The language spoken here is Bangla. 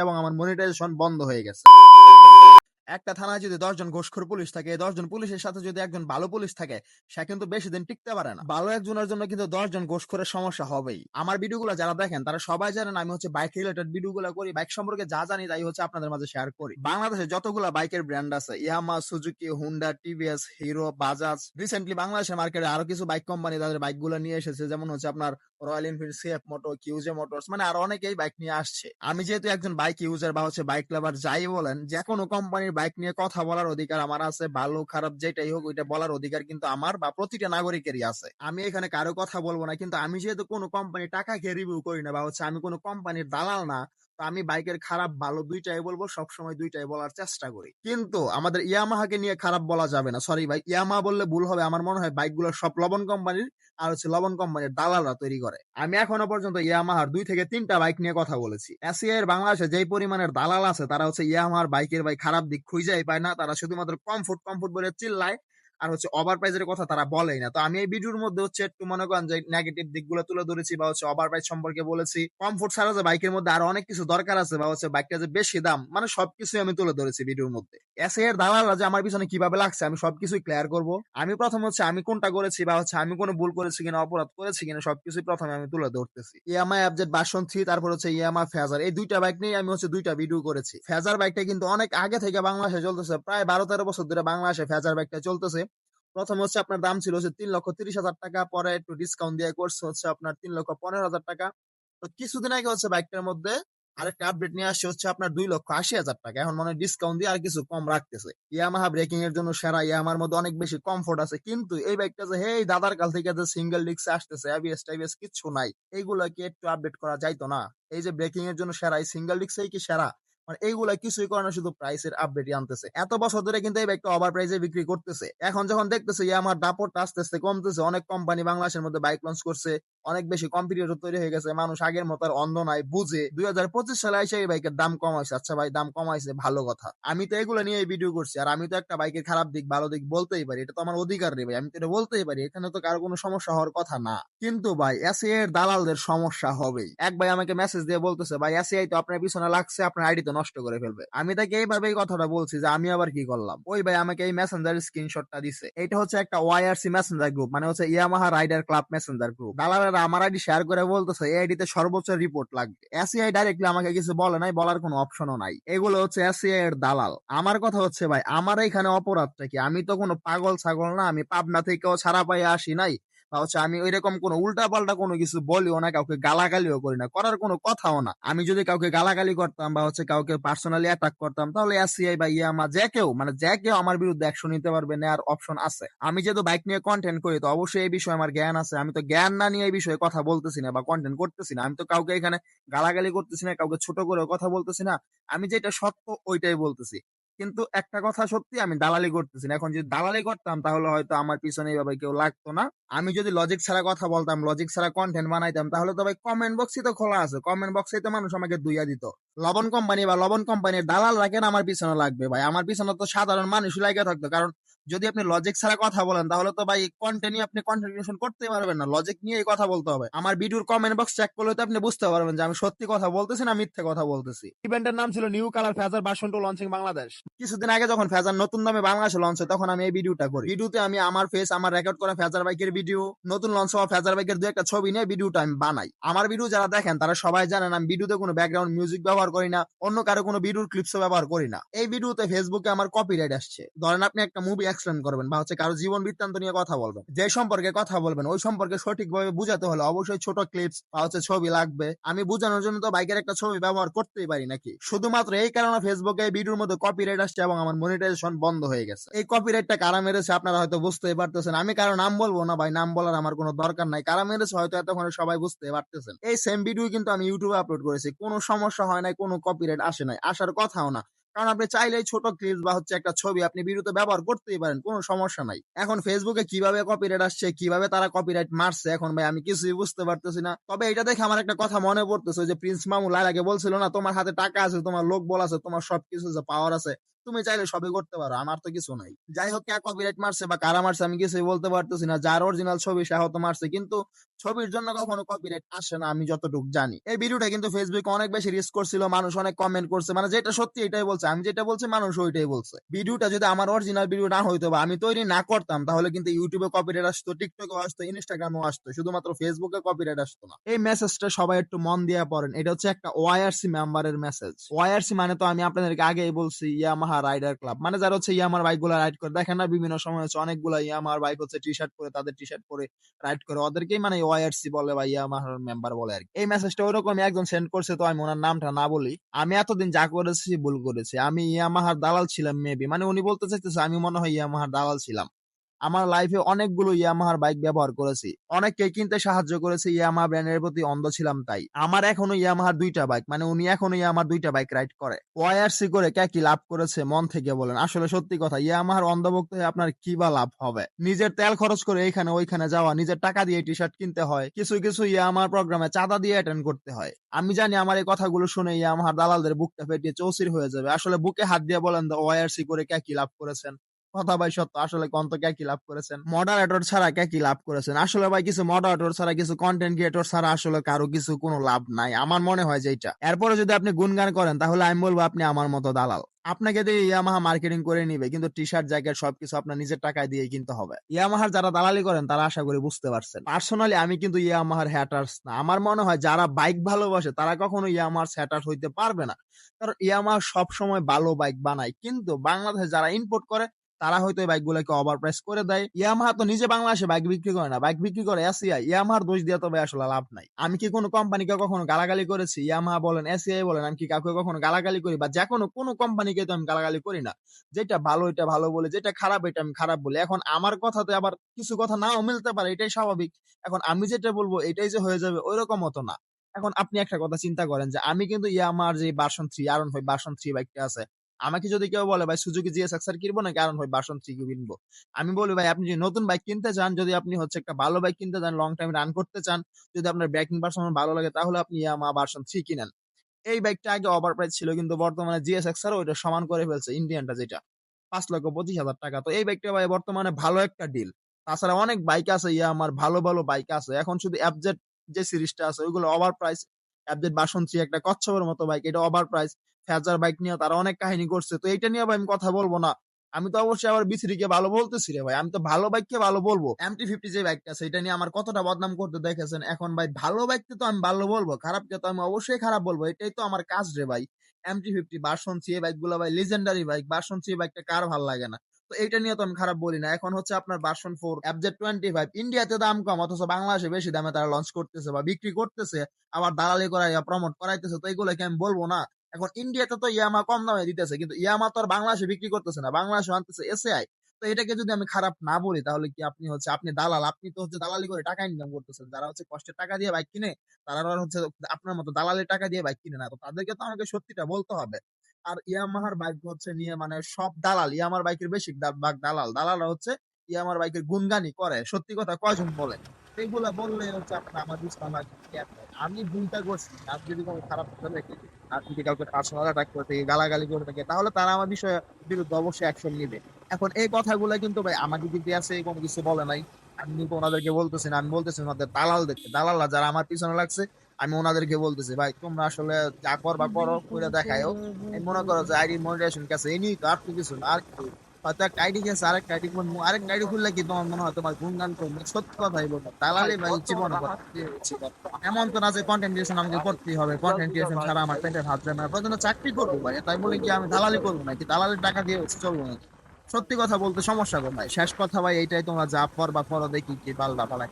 এবং আমার মনিটাইজেশন বন্ধ হয়ে গেছে। একটা থানায় যদি দশজন ঘোষখোর পুলিশ থাকে দশজন পুলিশের সাথে যদি একজন ভালো পুলিশ থাকে, সে কিন্তু বেশি দিন টিকতে পারে না। ভালো একজনের জন্য কিন্তু দশজন ঘোষখোরের সমস্যা হবেই। আমার ভিডিওগুলো যারা দেখেন, তারা সবাই জানেন আমি হচ্ছে বাইক রিলেটেড ভিডিওগুলো করি বাইক সম্পর্কে যা জানি তাই হচ্ছে আপনাদের মাঝে শেয়ার করি। বাংলাদেশে যতগুলো বাইকের ব্র্যান্ড আছে Yamaha Suzuki Honda TVS Hero Bajaj recently বাংলাদেশের মার্কেটে আরও কিছু বাইক কোম্পানি তাদের বাইকগুলো নিয়ে এসেছে, যেমন হচ্ছে আপনার Royal Enfield CF Moto QJ Motors মানে আরও অনেকেই বাইক নিয়ে আসছে। আমি যেহেতু একজন বাইক ইউজার বা হচ্ছে বাইক লাভার যাই বলেন, যে কোনো কোম্পানির বাইক নিয়ে কথা বলার অধিকার আমার আছে, ভালো, খারাপ যেটাই হোক, ওইটা বলার অধিকার কিন্তু আমার বা প্রতিটা নাগরিকেরই আছে। আমি এখানে কারও কথা বলব না, কিন্তু আমি যেহেতু কোনো কোম্পানি টাকা খেয়ে রিভিউ করি না বা হচ্ছে আমি কোনো কোম্পানির দালাল না আমি বাইকের খারাপ ভালো দুইটাই বলব, সবসময় দুইটাই বলার চেষ্টা করি। কিন্তু আমাদের ইয়ামাহাকে নিয়ে খারাপ বলা যাবে না। সরি ভাই, ইয়ামাহা বললে ভুল হবে। আমার মনে হয় বাইকগুলো সব লবণ কোম্পানির আর হচ্ছে লবণ কোম্পানির দালালরা তৈরি করে। আমি এখনও পর্যন্ত ইয়ামাহার দুই থেকে তিনটা বাইক নিয়ে কথা বলেছি। এসিআই এর বাংলাদেশে যে পরিমাণের দালাল আছে, তারা হচ্ছে ইয়ামাহার বাইকের ভাই খারাপ দিক খুঁজেই পায় না। তারা শুধুমাত্র কমফোর্ট কমফোর্ট বলে চিল্লায়। আর হচ্ছে ওভার প্রাইজের কথা তারা বলেই না। তো আমি এই ভিডিওর মধ্যে হচ্ছে একটু মনে করেন যে নেগেটিভ দিকগুলো তুলে ধরেছি বা হচ্ছে ওভার প্রাইস সম্পর্কে বলেছি। কমফোর্ট ছাড়া যে বাইকের মধ্যে আরও অনেক কিছু দরকার আছে বা হচ্ছে বাইকটা যে বেশি দাম মানে সবকিছু আমি তুলে ধরেছি ভিডিওর মধ্যে। এসে এর দালালরা যে আমার পিছনে কীভাবে লাগছে আমি সবকিছুই ক্লিয়ার করব। আমি প্রথম হচ্ছে আমি কোনটা করেছি বা হচ্ছে আমি কোনো ভুল করেছি কিনা, অপরাধ করেছি কিনা সবকিছুই প্রথমে আমি তুলে ধরতেছি। ইএমআই অ্যাবজেট বাসন থ্রি তারপর হচ্ছে ইএমআই ফেজার এই দুইটা বাইক নিয়ে আমি হচ্ছে দুইটা ভিডিও করেছি। ফেজার বাইকটা কিন্তু অনেক আগে থেকে বাংলাদেশে চলতেছে, প্রায় বারো তেরো বছর ধরে বাংলাদেশে ফেজার বাইকটা চলতেছে। প্রথম হচ্ছে আপনার দাম ছিল হচ্ছে তিন লক্ষ তিরিশ হাজার টাকা, পরে একটু ডিসকাউন্ট দিয়ে করছে হচ্ছে আপনার তিন লক্ষ পনেরো হাজার টাকা। তো কিছুদিন আগে হচ্ছে বাইকটার মধ্যে আরেকটা আপডেট নিয়ে আসছে হচ্ছে আপনার দুই লক্ষ আশি হাজার টাকা। এখন মনে ডিসকাউন্ট দিয়ে আর কিছু কম রাখতেছে। ইয়ামাহা ব্রেকিং এর জন্য সেরা ইয়ামার মধ্যে অনেক বেশি কমফোর্ট আছে। কিন্তু এই বাইকটা যে, হেই, দাদার কাল থেকে যে সিঙ্গেল ডিস্ক আসতেছে এবিএস টাইবিএস কিচ্ছু নাই। এইগুলো কি একটু আপডেট করা যাইতো না? এই যে ব্রেকিং এর জন্য সেরা, এই সিঙ্গেল ডিস্কই কি সেরা? মানে এইগুলা কিছুই করে না, শুধু প্রাইসের আপডেটই আনতেছে। এত বছর ধরে কিন্তু এই ব্যাগটা ওভার প্রাইসে বিক্রি করতেছে। এখন যখন দেখতেছে আমার দাপট আস্তে আস্তে কমতেছে, অনেক কোম্পানি বাংলাদেশের মধ্যে বাইক লঞ্চ করছে। অনেক বেশি কম্পিটিটর তৈরি হয়ে গেছে। মানুষ আগের মতো আর অন্ধ নাই, বুঝে। দুই হাজার পঁচিশ সালে এসে এই বাইকের দাম কমাইছে। আচ্ছা ভাই, দাম কমাইছে, ভালো কথা। আমি তো এগুলো নিয়ে ভিডিও করছি। আর আমি তো একটা বাইকের খারাপ দিক, ভালো দিক বলতেই পারি। এটা তো আমার অধিকার রে ভাই, আমি তো এটা বলতেই পারি। এখানে তো কারও কোনো সমস্যা হওয়ার কথা না। কিন্তু ভাই এসিআই এর দালালদের সমস্যা হবেই। এক ভাই আমাকে মেসেজ দিয়ে বলতেছে, ভাই এসিআই তো আপনার পিছনে লাগছে, আপনার আইডি তো নষ্ট করে ফেলবে। আমি তাকে এইভাবে এই কথাটা বলছি যে, আমি আবার কি করলাম? ওই ভাই আমাকে এই মেসেঞ্জার স্ক্রিনশটটা দিছে। এটা হচ্ছে একটা ওয়াইআরসি মেসেঞ্জার গ্রুপ মানে হচ্ছে Yamaha rider club messenger group দালালেরা আমার আইডি শেয়ার করে বলতেছে, এই আইডিতে সর্বোচ্চ রিপোর্ট লাগবে। এসিআই ডাইরেক্টলি আমাকে কিছু বলে নাই, বলার কোনো অপশনও নাই। এগুলো হচ্ছে এসিআই এর দালাল। আমার কথা হচ্ছে ভাই, আমার এখানে অপরাধটা কি? আমি তো কোনো পাগল ছাগল না, আমি পাবনা থেকেও ছাড়া পাই আসি নাই। বা হচ্ছে আমি ওইরকম কোনো উল্টা পাল্টা কোনো কিছু বলিও না, কাউকে গালাগালিও করি না, করার কোনো কথাও না। আমি যদি কাউকে গালাগালি করতাম বা হচ্ছে কাউকে পার্সোনালি অ্যাটাক করতাম, তাহলে এসিআই বা ইয়ামা যে কেউ মানে যে কেউ আমার বিরুদ্ধে অ্যাকশন নিতে পারবে নেওয়ার অপশন আছে। আমি যেহেতু বাইক নিয়ে কন্টেন্ট করি, তো অবশ্যই এই বিষয়ে আমার জ্ঞান আছে। আমি তো জ্ঞান না নিয়ে এই বিষয়ে কথা বলতেছি না বা কন্টেন্ট করতেছি না। আমি তো কাউকে এখানে গালাগালি করতেছি না, কাউকে ছোট করে কথা বলতেছি না। আমি যেটা সত্য, ওইটাই বলতেছি। কিন্তু একটা কথা সত্যি আমি দালালি করতেছি না। এখন যদি দালালি করতাম তাহলে হয়তো আমার পিছনে এইভাবে কেউ লাগতো না। আমি যদি লজিক ছাড়া কথা বলতাম লজিক ছাড়া কন্টেন্ট বানাইতাম, তাহলে তো ভাই কমেন্ট বক্সই তো খোলা আছে। কমেন্ট বক্সে তো মানুষ আমাকে দুইয়া দিত। লবণ কোম্পানি বা লবণ কোম্পানির দালাল রাখেন আমার পিছনে লাগবে ভাই? আমার পিছনে তো সাধারণ মানুষ লাগে থাকতো। কারণ যদি আপনি লজিক ছাড়া কথা বলেন তাহলে তো ভাই কন্টেন্ট আপনি কন্টিনিউশন করতে পারবেন না। লজিক নিয়েই কথা বলতে হবে। আমার ভিডিওর কমেন্ট বক্স চেক করলে তো আপনি বুঝতে পারবেন যে আমি সত্যি কথা বলতেছি না মিথ্যে কথা বলতেছি। ইভেন্টের নাম ছিল new colour Fazer version two launching Bangladesh কিছুদিন আগে যখন ফেজার নতুন দামে বাংলাদেশে লঞ্চ হয় তখন আমি এই ভিডিওটা করি। ভিডিওতে আমি আমার ফেস আমার রেকর্ড করা ফেজার বাইকের ভিডিও নতুন লঞ্চ হওয়া ফেজার বাইকের দু একটা ছবি নিয়ে ভিডিওটা আমি বানাই। আমার ভিডিও যারা দেখেন তারা সবাই জানেন আমি ভিডিওতে কোনো ব্যাকগ্রাউন্ড মিউজিক ব্যবহার করি না অন্য কারও কোনো ভিডিওর ক্লিপসও ব্যবহার করি না। এই ভিডিওতে ফেসবুকে আমার কপিরাইট আসছে। ধরেন আপনি একটা মুভি এক্সপ্লেন করবেন বা হচ্ছে কারও জীবন বৃত্তান্ত নিয়ে কথা বলবেন। যে সম্পর্কে কথা বলবেন, ওই সম্পর্কে সঠিকভাবে বুঝাতে হলে অবশ্যই ছোট ক্লিপস বা হচ্ছে ছবি লাগবে। আমি বুঝানোর জন্য তো বাইকের একটা ছবি ব্যবহার করতেই পারি নাকি? শুধুমাত্র এই কারণে ফেসবুকে ভিডিওর মধ্যে কপিরাইট আসছে এবং আমার মনিটাইজেশন বন্ধ হয়ে গেছে। এই কপিরাইটটা কারা মেরেছে আপনারা হয়তো বুঝতেই পারতেছেন। আমি কারও নাম বলব না ভাই, নাম বলার আমার কোনো দরকার নাই। কারা মেরেছে হয়তো এতক্ষণে সবাই বুঝতে পারতেছেন। এই সেম ভিডিও কিন্তু আমি ইউটিউবে আপলোড করেছি। কোনো সমস্যা হয় নাই, কোনো কপিরাইট আসে নাই। আসার কথাও না। কারণ আপনি চাইলে ছোট ক্লিপ বা হচ্ছে একটা ছবি আপনি ভিডিওতে ব্যবহার করতেই পারেন, কোনো সমস্যা নাই। এখন ফেসবুকে কীভাবে কপিরাইট আসছে, কীভাবে তারা কপিরাইট মারছে এখন ভাই, আমি কিছুই বুঝতে পারতেছি না। তবে এটা দেখে আমার একটা কথা মনে পড়তেছে যে প্রিন্স মামু আর আগে বলছিল না, তোমার হাতে টাকা আছে, তোমার লোক বল আছে, তোমার সবকিছু পাওয়ার আছে। তুমি চাইলে সবই করতে পারো, আমার তো কিছু নাই। যাই হোক, কে কপিরাইট মারছে বা কারা মারছে আমি কিছুই বলতে পারতেছি না, যার অরিজিনাল ছবি সে হয়তো মারছে, কিন্তু ছবির জন্য কখনো কপিরাইট আসে না, আমি যতটুকু জানি। এই ভিডিওটা কিন্তু ফেসবুকে অনেক বেশি রিস্ক করছিল, মানুষ অনেক কমেন্ট করছে মানে যেটা সত্যি এটাই বলছে, আমি যেটা বলছি মানুষ ওইটাই বলছে। ভিডিওটা যদি আমার অরিজিনাল ভিডিও না হইতো বা আমি তৈরি না করতাম, তাহলে কিন্তু ইউটিউবে কপিরাইট আসতো টিকটকে আসতো ইনস্টাগ্রামেও আসতো, শুধুমাত্র ফেসবুকে কপিরাইট আসতো না। এই মেসেজটা সবাই একটু মন দিয়ে পড়েন, এটা হচ্ছে একটা ওয়াইআরসি মেম্বারের মেসেজ ওয়াইআরসি মানে তো আমি আপনাদেরকে আগেই বলছি ইয়ামাহা রাইডার ক্লাব মানে যারা হচ্ছে ইয়ামার বাইকগুলা রাইড করে, দেখেন না, বিভিন্ন সময় হচ্ছে অনেকগুলা ইয়ামার বাইক হচ্ছে টি শার্ট পরে, তাদের টি শার্ট পরে রাইড করে। ওদেরকেই মানে ওয়াইআরসি বলে বা ইয়ামাহার মেম্বার বলে আর এই মেসেজটা ওরকম একজন সেন্ড করছে তো আমি ওনার নামটা না বলি। আমি এতদিন যা করেছি, ভুল করেছি। আমি ইয়ামাহার দালাল ছিলাম মেবি মানে উনি বলতে চাইতেছে, আমি মনে হয় ইয়ামাহার দালাল ছিলাম। আমার লাইফে অনেকগুলো ইয়ামাহার বাইক ব্যবহার করেছি। অনেককে কিনতে সাহায্য করেছে ইয়ামাহা ব্র্যান্ডের প্রতি অন্ধ ছিলাম তাই। আমার এখনও ইয়ামাহার দুইটা বাইক মানে উনি এখনও ইয়ামাহার দুইটা বাইক রাইড করে। ওয়াইআরসি করে কে কি লাভ করেছে, মন থেকে বলেন। আসলে সত্যি কথা ইয়ামাহার অন্ধভক্ত হয়ে আপনার কি বা লাভ হবে? নিজের তেল খরচ করে এইখানে ওইখানে যাওয়া, নিজের টাকা দিয়ে টি শার্ট কিনতে হয়, কিছু কিছু ইয়ামাহার প্রোগ্রামে চাঁদা দিয়ে অ্যাটেন্ড করতে হয়। আমি জানি আমার এই কথাগুলো শুনে ইয়ামাহার দালালদের বুকটা ফেটিয়ে চৌচির হয়ে যাবে। আসলে বুকে হাত দিয়ে বলেন ওয়াইআরসি করে কে কি লাভ করেছেন? কথা ভাই সত্য, আসলে কন্ত কে লাভ করেছেন। মডারেটর ছাড়া কি লাভ করেছেন। আসলে ভাই কিছু মডারেটর ছাড়া, কিছু কন্টেন্ট ক্রিয়েটর ছাড়া আসলে কারও কিছু কোনো লাভ নাই। আমার মনে হয় যে এটা এরপরে যদি আপনি গুনগান করেন, তাহলে আমি বলব আপনি আমার মতো দালাল। আপনাকে দিয়ে ইয়ামাহা মার্কেটিং করে নিবে, কিন্তু টি শার্ট জ্যাকেট সবকিছু আপনার নিজের টাকায় দিয়ে কিনতে হবে। ইয়ামাহার যারা দালালি করেন, তারা আশা করি বুঝতে পারছেন। পার্সোনালি আমি কিন্তু ইয়ামাহার হ্যাটার্স না। আমার মনে হয় যারা বাইক ভালোবাসে, তারা কখনো ইয়ামাহার হ্যাটার্স হইতে পারবে না। কারণ ইয়ামাহা সবসময় ভালো বাইক বানায়। কিন্তু বাংলাদেশে যারা ইম্পোর্ট করে তারা হয়তো এই বাইকগুলোকে ওভার প্রাইস করে দেয়। ইয়ামাহা তো নিজে বাংলাদেশে বাইক বিক্রি করে না, বাইক বিক্রি করে এসিআই ইয়ামাহার দোষ দিয়ে তবে আসলে লাভ নাই। আমি কি কোনো কোম্পানিকে কখনো গালাগালি করেছি? ইয়ামাহা বলেন এসিআই বলেন, আমি কি কাউকে কখনো গালাগালি করি? বা যে কোনো কোনো কোম্পানিকে তো আমি গালাগালি করি না। যেটা ভালো, এটা ভালো বলে, যেটা খারাপ, এটা আমি খারাপ বলি। এখন আমার কথাতে আবার কিছু কথা নাও মিলতে পারে, এটাই স্বাভাবিক। এখন আমি যেটা বলব, এটাই যে হয়ে যাবে ওই রকম মতো না। এখন আপনি একটা কথা চিন্তা করেন যে, আমি কিন্তু ইয়ামার যে বাসন থ্রি আরন ফাইভ বাসন থ্রি বাইকটা আছে আমাকে যদি কেউ বলে, ভাই, সুজুকি জিএস এক্সার কিনবো না কারণ ভাই, বাসন থ্রি কিনবো? আমি বলি, ভাই, আপনি যদি নতুন বাইক কিনতে চান, যদি আপনি হচ্ছে একটা ভালো বাইক কিনতে চান লং টাইম রান করতে চান, যদি আপনার ব্রেকিং পারফরমেন্স ভালো লাগে, তাহলে আপনি ইয়ামা ভার্সন থ্রি কিনেন। এই বাইকটা আগে ওভার প্রাইস ছিল, কিন্তু বর্তমানে জিএস এক্সার ওইটা সমান করে ফেলছে ইন্ডিয়ানটা যেটা, পাঁচ লক্ষ পঁচিশ হাজার টাকা। তো এই বাইকটা ভাই, বর্তমানে ভালো একটা ডিল তাছাড়া অনেক বাইক আছে ইয়া আমার ভালো ভালো বাইক আছে। এখন শুধু অ্যাপজেট যে সিরিজটা আছে, ওইগুলো ওভার প্রাইস অ্যাপজেট বাসন থ্রি একটা কচ্ছপের মতো বাইক এটা ওভার প্রাইস ফ্যাজার বাইক নিয়ে তারা অনেক কাহিনী করছে। তো এইটা নিয়ে আমি কথা বলব না। আমি তো অবশ্যই আবার বিসিরিকে ভালো বলতেছি রে ভাই। আমি তো ভালো বাইককে ভালো বলব। এমটি ফিফটি যে বাইকটা আছে, এটা নিয়ে আমার কতটা বদনাম করতে দেখেছেন? এখন ভাই ভালো বাইককে তো আমি ভালো বলব খারাপকে তো আমি অবশ্যই খারাপ বলব। এটাই তো আমার কাজ রে ভাই। এমটি ফিফটি বাসন সি বাইকগুলো ভাই লিজেন্ডারি বাইক বাসন সি বাইকটা কার ভালো লাগে না? তো এইটা নিয়ে তো আমি খারাপ বলি না। এখন হচ্ছে আপনার বাসন ফোর অ্যাবজেট টোয়েন্টি ফাইভ ইন্ডিয়াতে দাম কম, অথচ বাংলাদেশে বেশি দামে তারা লঞ্চ করতেছে বা বিক্রি করতেছে। আবার দালালি করাই প্রমোট করাইতেছে। তো এগুলোকে আমি বলব না। এখন ইন্ডিয়াতে তো ইয়ামা কম দামে দিতেছে, কিন্তু ইয়ামা তো আর বাংলাদেশে বিক্রি করতেছে না, বাংলাদেশে আনতেছে এসএআই তো এটাকে যদি আমি খারাপ না বলি, তাহলে কি আপনি হচ্ছে, আপনি দালাল, আপনি তো হচ্ছে দালালি করে টাকা ইনকাম করতেছেন, যারা হচ্ছে কষ্টের টাকা দিয়ে বাইক কিনে, তারা হচ্ছে আপনার মতো দালালের টাকা দিয়ে বাইক কিনে না। তো তাদেরকে তো আমাকে সত্যিটা বলতে হবে। আর ইয়ামাহার বাইক হচ্ছে নিয়ে মানে সব দালাল ইয়ামার বাইকের বেশি ভাগ দালাল। দালালরা হচ্ছে ইয়ামার বাইকের গুনগানি করে, সত্যি কথা কয়জন বলে? এগুলা বললে হচ্ছে আপনার আমার আমি ভুলটা করছি, আপনি যদি কোনো খারাপ কথা আর কাউকে পার্সোনাল অ্যাটাক করে থাকে গালাগালি করে থাকে, তাহলে তারা আমার বিষয়ে বিরুদ্ধে অবশ্যই অ্যাকশন নেবে। এখন এই কথাগুলো কিন্তু ভাই আমাকে কিন্তু আছে, কোনো কিছু বলে নাই। আমি কিন্তু ওনাদেরকে বলতেছি না, আমি বলতেছি ওনাদের দালাল দেখতে দালালরা যারা আমার পিছনে লাগছে, আমি ওনাদেরকে বলতেছি, ভাই, তোমরা আসলে যা করবা করো, করে দেখায়ও। মনে করো যে আইডি মনিটাইজেশন কাছে এনি আর কিছু না, আর সত্যি এমন তো না যে আমাকে করতেই হবে। ছাড়া আমার পেটের হাত না। চাকরি করব তাই বলে কি আমি দালালি করব নাকি? টাকা দিয়ে চলবো সত্যি কথা বলতে সমস্যা কোথায়? শেষ কথা ভাই, এইটাই তোমরা যা পর বা পর দেখি কি পাল্লা পালাই